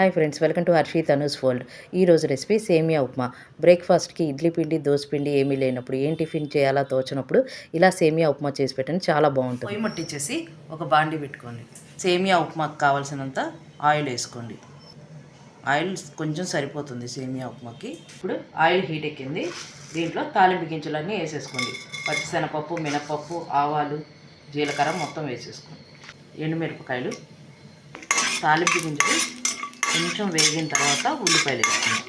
Hi friends welcome to Harshi Tanu's fold ఈ రోజు recipe semiya upma. బ్రేక్ఫాస్ట్కి ఇడ్లీ పిండి దోశ పిండి ఏమీ లేనప్పుడు ఏం టిఫిన్ చేయాలా తోచినప్పుడు ఇలా సేమియా ఉప్మా చేసి పెట్టండి చాలా బాగుంటుంది. పొయ్యి ఒక బాండి పెట్టుకోండి. సేమియా ఉప్మాకు కావాల్సినంత ఆయిల్ వేసుకోండి. ఆయిల్ కొంచెం సరిపోతుంది సేమియా ఉప్మాకి. ఇప్పుడు ఆయిల్ హీట్ ఎక్కింది. దీంట్లో తాలింపు గింజలన్నీ వేసేసుకోండి. పచ్చిశనగపప్పు మినపప్పు ఆవాలు జీలకర్ర మొత్తం వేసేసుకోండి. ఎండుమిరపకాయలు తాలింపు గింజలు కొంచెం వేగిన తర్వాత ఉల్లిపాయలు వేసుకోండి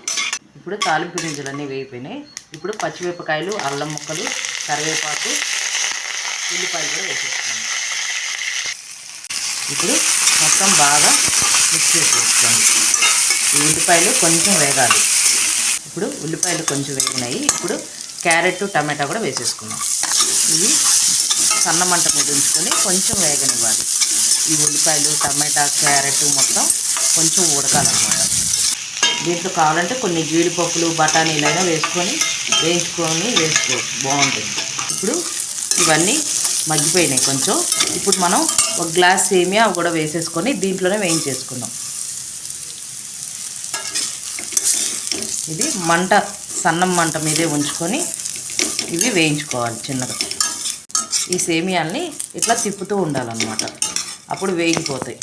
ఇప్పుడు తాలింపు గింజలన్నీ వేగిపోయినాయి. ఇప్పుడు పచ్చిమిరపకాయలు అల్లం ముక్కలు కరివేపాకు ఉల్లిపాయలు కూడా వేసేసుకోండి ఇప్పుడు మొత్తం బాగా మిక్స్ చేసేసుకోండి ఈ ఉల్లిపాయలు కొంచెం వేగాలి. ఇప్పుడు ఉల్లిపాయలు కొంచెం వేగినాయి. ఇప్పుడు క్యారెట్ టమాటా కూడా వేసేసుకున్నాం ఇవి సన్న మంట మీద ఉంచుకొని కొంచెం వేగనివ్వాలి. ఈ ఉల్లిపాయలు టమాటా క్యారెట్ మొత్తం కొంచెం ఉడకాలన్నమాట. దీంట్లో కావాలంటే కొన్ని జీడిపప్పులు బఠానీలైనా వేసుకొని వేయించుకొని వేసుకోవచ్చు బాగుంటుంది. ఇప్పుడు ఇవన్నీ మగ్గిపోయినాయి కొంచెం. ఇప్పుడు మనం ఒక గ్లాస్ సేమియా కూడా వేసేసుకొని దీంట్లోనే వేయించేసుకుందాం. ఇది మంట సన్నం మంట మీదే ఉంచుకొని ఇవి వేయించుకోవాలి చిన్నగా. ఈ సేమియాల్ని ఇట్లా తిప్పుతూ ఉండాలన్నమాట. అప్పుడు వేగిపోతాయి.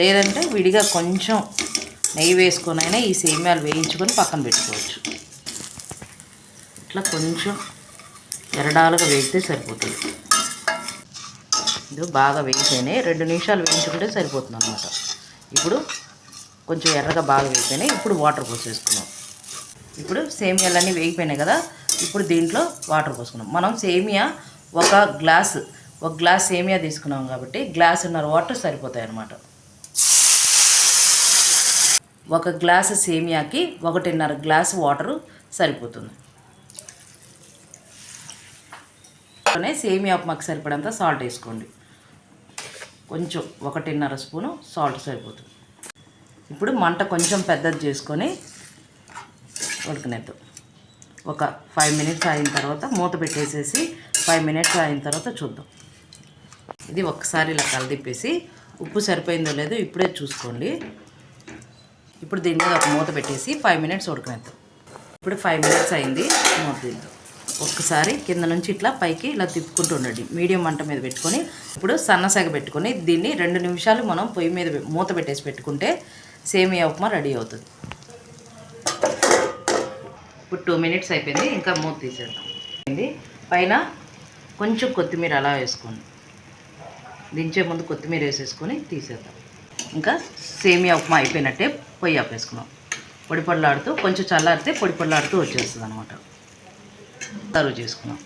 లేదంటే విడిగా కొంచెం నెయ్యి వేసుకొని అయినా ఈ సేమ్యాలు వేయించుకొని పక్కన పెట్టుకోవచ్చు. ఇట్లా కొంచెం ఎరడాలుగా వేగితే సరిపోతుంది. ఇది బాగా వేగిపోయినాయి. రెండు నిమిషాలు వేయించుకుంటే సరిపోతుంది అనమాట ఇప్పుడు కొంచెం ఎర్రగా బాగా వేగిపోయినాయి. ఇప్పుడు వాటర్ పోసేసుకున్నాం. ఇప్పుడు సేమియాలన్నీ వేగిపోయినాయి కదా ఇప్పుడు దీంట్లో వాటర్ పోసుకున్నాం. మనం సేమియా ఒక గ్లాస్ ఒక గ్లాస్ సేమియా తీసుకున్నాం కాబట్టి గ్లాస్ ఉన్నర వాటర్ సరిపోతాయి అన్నమాట ఒక గ్లాసు సేమియాకి ఒకటిన్నర గ్లాసు వాటరు సరిపోతుంది. సేమియా ఉప్మాకి సరిపడంత సాల్ట్ వేసుకోండి. కొంచెం ఒకటిన్నర స్పూను సాల్ట్ సరిపోతుంది. ఇప్పుడు మంట కొంచెం పెద్దది చేసుకొని ఉడకనేద్దాం. ఒక ఫైవ్ మినిట్స్ అయిన తర్వాత మూత పెట్టేసేసి ఫైవ్ మినిట్స్ అయిన తర్వాత చూద్దాం. ఇది ఒకసారి ఇలా కలదిప్పేసి ఉప్పు సరిపోయిందో లేదో ఇప్పుడే చూసుకోండి. ఇప్పుడు దీని మీద ఒక మూత పెట్టేసి ఫైవ్ మినిట్స్ ఉడకనేద్దాం. ఇప్పుడు ఫైవ్ మినిట్స్ అయింది మూత తీద్దాం. ఒక్కసారి కింద నుంచి ఇట్లా పైకి ఇలా తిప్పుకుంటూ ఉండండి. మీడియం మంట మీద పెట్టుకొని ఇప్పుడు సన్నసగ పెట్టుకొని దీన్ని రెండు నిమిషాలు మనం పొయ్యి మీద మూత పెట్టేసి పెట్టుకుంటే సేమియా ఉప్మా రెడీ అవుతుంది. ఇప్పుడు టూ మినిట్స్ అయిపోయింది ఇంకా మూత తీసేద్దాం. అయింది పైన కొంచెం కొత్తిమీర అలా వేసుకోండి. దించే ముందు కొత్తిమీర వేసేసుకొని తీసేద్దాం. ఇంకా సేమియా ఉప్మా అయిపోయినట్టే పొయ్యి ఆపేసుకున్నాం. పొడి పొడలాడుతూ కొంచెం చల్లారితే పొడి పొడలాడుతూ వచ్చేస్తుంది అనమాట సర్వ్ చేసుకున్నాం.